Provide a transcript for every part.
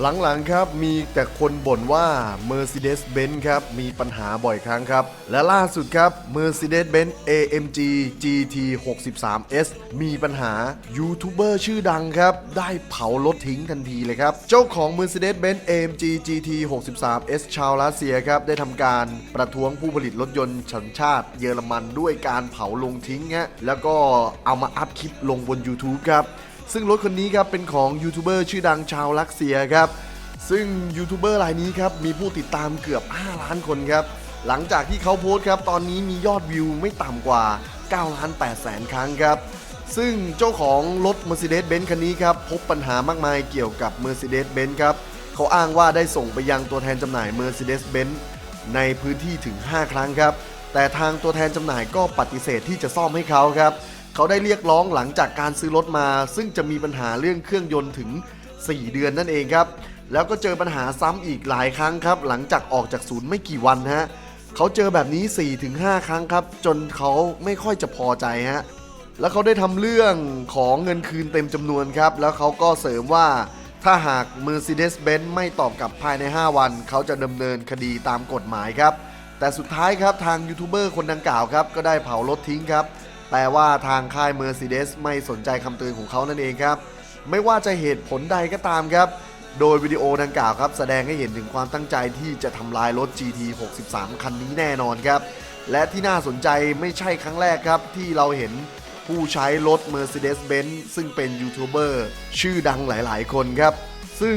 หลังๆครับมีแต่คนบ่นว่า Mercedes-Benz ครับมีปัญหาบ่อยครั้งครับ และล่าสุดครับ Mercedes-Benz AMG GT 63 S มีปัญหายูทูบเบอร์ชื่อดังครับ ได้เผารถทิ้งทันทีเลยครับ เจ้าของ Mercedes-Benz AMG GT 63 S ชาวรัสเซียครับ ได้ทำการประท้วงผู้ผลิตรถยนต์สัญชาติเยอรมันด้วยการเผาลงทิ้งฮะแล้วก็เอามาอัพคลิปลงบน YouTube ครับ ซึ่งรถคันนี้ครับเป็นของยูทูบเบอร์ชื่อดังชาวรัสเซียครับ ซึ่งยูทูบเบอร์รายนี้ครับมีผู้ติดตามเกือบ 5 ล้านคนครับ หลังจากที่เขาโพสต์ครับตอนนี้มียอดวิวไม่ต่ำกว่า9ล้าน8แสนครั้งครับ ซึ่งเจ้าของรถ Mercedes-Benz คันนี้ครับพบปัญหามากมายเกี่ยวกับ Mercedes-Benz ครับเขาอ้างว่าได้ส่งไปยังตัวแทนจำหน่าย Mercedes-Benz ในพื้นที่ถึง 5 ครั้งครับ แต่ทางตัวแทนจำหน่ายก็ปฏิเสธที่จะซ่อมให้เขาครับ เขาได้เรียกร้องหลังจากการซื้อรถมา ซึ่งจะมีปัญหาเรื่องเครื่องยนต์ถึง 4 เดือนนั่นเองครับ แล้วก็เจอปัญหาซ้ำอีกหลายครั้งครับ หลังจากออกจากศูนย์ไม่กี่วันฮะเขาเจอแบบนี้ 4-5 ครั้งครับ จนเขาไม่ค่อยจะพอใจฮะแล้วเขาได้ทำเรื่องของเงินคืนเต็มจำนวนครับ แล้วเขาก็เสริมว่าถ้าหาก Mercedes-Benz ไม่ตอบกลับภายใน 5 วัน เขาจะดำเนินคดีตามกฎหมายครับ แต่สุดท้ายครับทางยูทูบเบอร์คนดังกล่าวครับ ก็ได้เผารถทิ้งครับ แต่ว่าทางค่าย Mercedes ไม่สนใจคำเตือนของเขานั่นเองครับ ไม่ว่าจะเหตุผลใดก็ตามครับ โดยวิดีโอดังกล่าวครับ แสดงให้เห็นถึงความตั้งใจที่จะทำลายรถ GT 63 คันนี้แน่นอนครับ และที่น่าสนใจไม่ใช่ครั้งแรกครับ ที่เราเห็นผู้ใช้รถ Mercedes-Benz ซึ่งเป็นยูทูบเบอร์ชื่อดังหลาย ๆ คนครับ ซึ่ง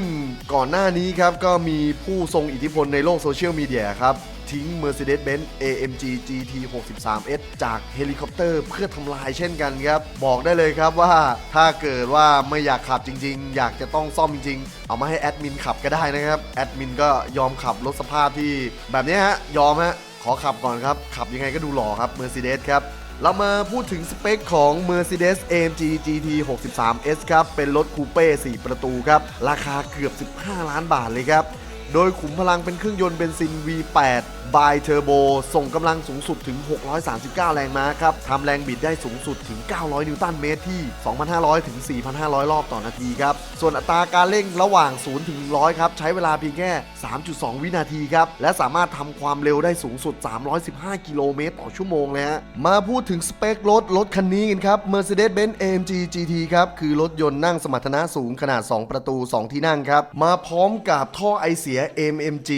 ก่อนหน้านี้ครับก็มีผู้ทรงอิทธิพลในโลกโซเชียลมีเดียครับ ทิ้ง Mercedes-Benz AMG GT 63S จากเฮลิคอปเตอร์เพื่อทำลายเช่นกันครับ บอกได้เลยครับว่าถ้าเกิดว่าไม่อยากขับจริง ๆ อยากจะต้องซ่อมจริง ๆ เอามาให้แอดมินขับก็ได้นะครับ แอดมินก็ยอมขับรถสภาพที่ แบบนี้ฮะ ยอมฮะ ขอขับก่อนครับ ขับยังไงก็ดูหล่อครับ Mercedes ครับเรามาพูดถึงสเปคของ Mercedes AMG GT 63S ครับ เป็นรถคูเป้ 4 ประตูครับ ราคาเกือบ 15 ล้านบาทเลยครับ โดยขุมพลังเป็นเครื่องยนต์เบนซิน V8 Bi Turbo ส่งกำลังสูงสุดถึง 639 แรงม้าครับทำแรงบิดได้สูงสุดถึง 900 นิวตันเมตรที่ 2,500 ถึง 4,500 รอบต่อนาทีครับ ส่วนอัตราการเร่งระหว่าง 0 ถึง 100 ครับ ใช้เวลาเพียงแค่ 3.2 วินาทีครับ และสามารถทำความเร็วได้สูงสุด 315 กิโลเมตรต่อชั่วโมงเลยฮะ มาพูดถึงสเปครถ รถคันนี้กันครับ Mercedes-Benz AMG GT ครับ คือรถยนต์นั่งสมรรถนะสูงขนาด 2 ประตู 2 ที่นั่งครับ มาพร้อมกับท่อไอเสีย AMG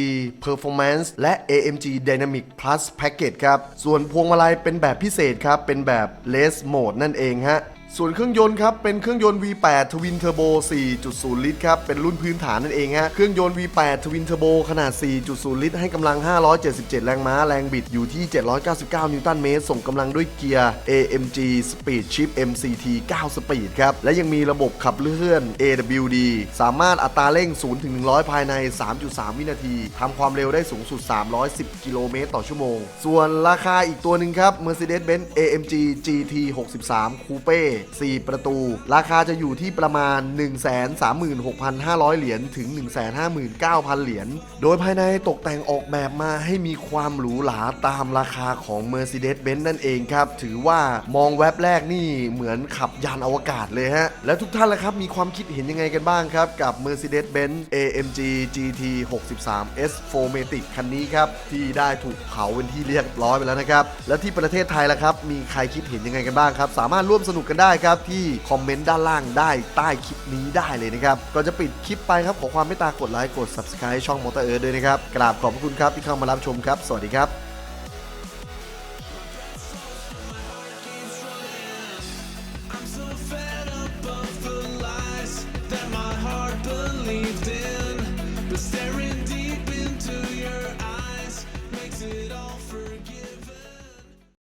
Performance และ AMG Dynamic Plus Package ครับ ส่วนพวงมาลัยเป็นแบบพิเศษครับ เป็นแบบ Race Mode นั่นเองฮะ ส่วนเครื่องยนต์ครับ เป็นเครื่องยนต์ V8 Twin Turbo 4.0 ลิตรครับ เป็นรุ่นพื้นฐานนั่นเองฮะ เครื่องยนต์ V8 Twin Turbo ขนาด 4.0 ลิตร ให้กำลัง 577 แรงม้า แรงบิดอยู่ที่ 799 นิวตันเมตร ส่งกำลังด้วยเกียร์ AMG Speed Shift MCT 9สปีดครับ และยังมีระบบขับเลื่อน AWD สามารถอัตราเร่ง 0 ถึง 100 ภายใน 3.3 วินาที ทำความเร็วได้สูงสุด 310 กิโลเมตรต่อชั่วโมง ส่วนราคาอีกตัวหนึ่งครับ Mercedes-Benz AMG GT 63 Coupe 4 ประตู ราคาจะอยู่ที่ประมาณ 136,500 เหรียญถึง 159,000 เหรียญ โดยภายในตกแต่งออกแบบมาให้มีความหรูหราตามราคาของ Mercedes-Benz นั่นเองครับ ถือว่ามองแว็บแรกนี่เหมือนขับยานอวกาศเลยฮะ แล้วทุกท่านล่ะครับ มีความคิดเห็นยังไงกันบ้างครับ กับ Mercedes-Benz AMG GT 63 S 4matic คันนี้ครับ ที่ได้ถูกเผาเป็นที่เรียบร้อยไปแล้วนะครับ แล้วที่ประเทศไทยล่ะครับ มีใครคิดเห็นยังไงกันบ้างครับ สามารถร่วมสนุกกันได้ได้ครับที่คอมเมนต์ด้านล่างได้ใต้คลิปนี้ได้เลยนะครับก่อนจะปิดคลิปไปครับขอความเมตตากดไลค์กด subscribe ช่องมอเตอร์เอิร์ด้วยนะครับกราบขอบพระคุณครับที่เข้ามารับชมครับ สวัสดีครับ